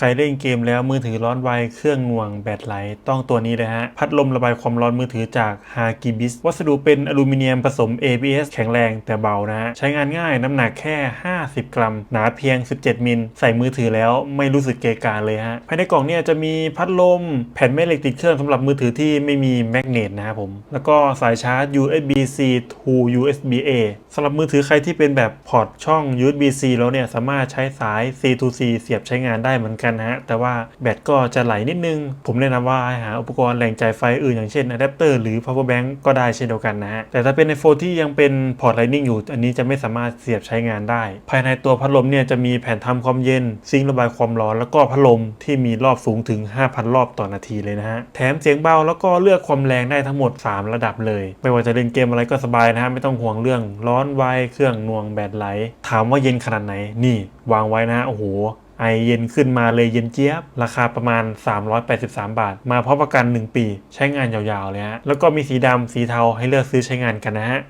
ใครเล่นเกมแล้วมือถือร้อนไว เครื่องหน่วงแบตไหล ต้องตัวนี้เลยฮะ พัดลมระบายความร้อนมือถือจาก h a g i b i s วัสดุเป็นอลูมิเนียมผสม ABS แข็งแรงแต่เบานะฮะ ใช้งานง่ายน้ำหนักแค่ 50 กรัม หนาเพียง 17 มิล ใส่มือถือแล้วไม่รู้สึกเกะกาเลยฮะ ภายในกล่องเนี่ยจะมีพัดลม แผ่นแม่เหล็กติดเครื่องสำหรับมือถือที่ไม่มีแมกเนตนะครับผม แล้วก็สายชาร์จ USB-C to USB-A สำหรับมือถือใครที่เป็นแบบพอร์ตช่อง USB-C แล้วเนี่ยสามารถใช้สาย C to C เสียบใช้งานได้เหมือนกันนะฮะแต่ว่าแบตก็จะไหลนิดนึง ผมแนะนำว่าหาอุปกรณ์แหล่งจ่ายไฟอื่นอย่างเช่นอะแดปเตอร์หรือ power bank ก็ได้เช่นเดียวกันนะฮะแต่ถ้าเป็น iPhone ที่ยังเป็นพอร์ต Lightning อยู่ อันนี้จะไม่สามารถเสียบใช้งานได้ ภายในตัวพัดลมเนี่ยจะมีแผ่นทำความเย็นซิงค์ระบายความร้อน แล้วก็พัดลมที่มีรอบสูงถึง 5,000 รอบต่อนาทีเลยนะฮะแถมเสียงเบาแล้วก็เลือกความแรงได้ทั้งหมด 3 ระดับเลย ไม่ว่าจะเล่นเกมอะไรก็สบายนะฮะไม่ต้องห่วงเรื่องร้อนไวเครื่องน่วงแบตไหล ถามว่าเย็นขนาดไหนนี่ วางไว้นะฮะโอ้โห ไอเย็นขึ้นมาเลยเย็นเจี๊ยบ ราคาประมาณ 383 บาท มาพร้อมประกัน 1 ปี ใช้งานยาวๆเลยฮะแล้วก็มีสีดำสีเทาให้เลือกซื้อใช้งานกันนะฮะ